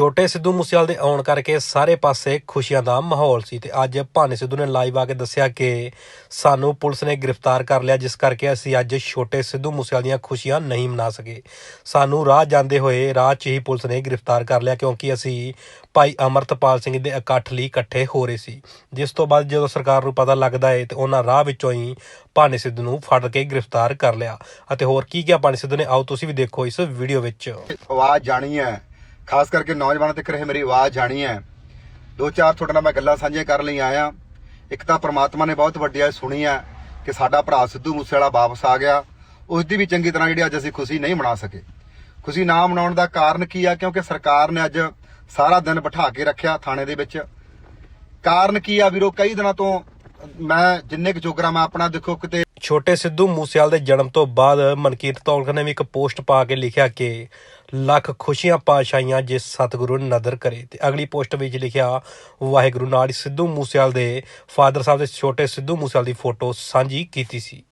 ਛੋਟੇ ਸਿੱਧੂ ਮੂਸੇਵਾਲ ਦੇ ਆਉਣ ਕਰਕੇ ਸਾਰੇ ਪਾਸੇ ਖੁਸ਼ੀਆਂ ਦਾ ਮਾਹੌਲ ਸੀ ਤੇ ਅੱਜ ਭਾਨੇ ਸਿੱਧੂ ਨੇ ਲਾਈਵ ਆ ਕੇ ਦੱਸਿਆ ਕਿ ਸਾਨੂੰ ਪੁਲਿਸ ਨੇ ਗ੍ਰਿਫਤਾਰ ਕਰ ਲਿਆ, ਜਿਸ ਕਰਕੇ ਅਸੀਂ ਅੱਜ ਛੋਟੇ ਸਿੱਧੂ ਮੂਸੇਵਾਲ ਦੀਆਂ ਖੁਸ਼ੀਆਂ ਨਹੀਂ ਮਨਾ ਸਕੇ। ਸਾਨੂੰ ਰਾਹ ਜਾਂਦੇ ਹੋਏ ਰਾਹ 'ਚ ਹੀ ਪੁਲਿਸ ਨੇ ਗ੍ਰਿਫਤਾਰ ਕਰ ਲਿਆ, ਕਿਉਂਕਿ ਅਸੀਂ ਭਾਈ ਅਮਰਤਪਾਲ ਸਿੰਘ ਦੇ ਇਕੱਠ ਲਈ ਇਕੱਠੇ ਹੋ ਰਹੇ ਸੀ। ਜਿਸ ਤੋਂ ਬਾਅਦ ਜਦੋਂ ਸਰਕਾਰ ਨੂੰ ਪਤਾ ਲੱਗਦਾ ਏ ਤੇ ਉਹਨਾਂ ਰਾਹ ਵਿੱਚੋਂ ਹੀ ਭਾਨੇ ਸਿੱਧੂ ਨੂੰ ਫੜ ਕੇ ਗ੍ਰਿਫਤਾਰ ਕਰ ਲਿਆ। ਅਤੇ ਹੋਰ ਕੀ ਕਿਹਾ ਭਾਨੇ ਸਿੱਧੂ ਨੇ, ਆਓ ਤੁਸੀਂ ਵੀ ਦੇਖੋ ਇਸ ਵੀਡੀਓ ਵਿੱਚ। ਆਵਾਜ਼ ਜਾਣੀ ਹੈ। ਖਾਸ ਕਰਕੇ ਨੌਜਵਾਨਾਂ ਤੱਕ ਇਹ ਮੇਰੀ ਆਵਾਜ਼ ਜਾਣੀ ਹੈ। ਦੋ ਚਾਰ ਤੁਹਾਡੇ ਨਾਲ ਮੈਂ ਗੱਲਾਂ ਸਾਂਝੀਆਂ ਕਰਨ ਲਈ ਆਇਆ। ਇੱਕ ਤਾਂ ਪ੍ਰਮਾਤਮਾ ਨੇ ਬਹੁਤ ਵੱਡੀ ਆ ਸੁਣੀ ਹੈ ਕਿ ਸਾਡਾ ਭਰਾ ਸਿੱਧੂ ਮੂਸੇਵਾਲਾ ਵਾਪਸ ਆ ਗਿਆ। ਉਸ ਦੀ ਵੀ ਚੰਗੀ ਤਰ੍ਹਾਂ ਜਿਹੜੀ ਅੱਜ ਅਸੀਂ ਖੁਸ਼ੀ ਨਹੀਂ ਮਨਾ ਸਕੇ। ਖੁਸ਼ੀ ਨਾ ਮਨਾਉਣ ਦਾ ਕਾਰਨ ਕੀ ਆ? ਕਿਉਂਕਿ ਸਰਕਾਰ ਨੇ ਅੱਜ ਸਾਰਾ ਦਿਨ ਬਿਠਾ ਕੇ ਰੱਖਿਆ ਥਾਣੇ ਦੇ ਵਿੱਚ। ਕਾਰਨ ਕੀ ਆ ਵੀਰੋ? ਕਈ ਦਿਨਾਂ ਤੋਂ ਮੈਂ ਜਿੰਨੇ ਕੁ ਜੋਗਰਾ ਮੈਂ ਆਪਣਾ ਦੇਖੋ ਕਿਤੇ ਛੋਟੇ ਸਿੱਧੂ ਮੂਸੇਵਾਲ ਦੇ ਜਨਮ ਤੋਂ ਬਾਅਦ ਮਨਕੀਰਤ ਔਲਖ ਨੇ ਵੀ ਇੱਕ ਪੋਸਟ ਪਾ ਕੇ ਲਿਖਿਆ ਕਿ ਲੱਖ ਖੁਸ਼ੀਆਂ ਪਾਸ਼ਾਈਆਂ ਜੇ ਸਤਿਗੁਰੂ ਨਦਰ ਕਰੇ। ਤੇ ਅਗਲੀ ਪੋਸਟ ਵਿੱਚ ਲਿਖਿਆ, ਵਾਹਿਗੁਰੂ ਨਾਲ ਸਿੱਧੂ ਮੂਸੇਵਾਲ ਦੇ ਫਾਦਰ ਸਾਹਿਬ ਦੇ ਛੋਟੇ ਸਿੱਧੂ ਮੂਸੇਵਾਲ ਦੀ ਫੋਟੋ ਸਾਂਝੀ ਕੀਤੀ ਸੀ।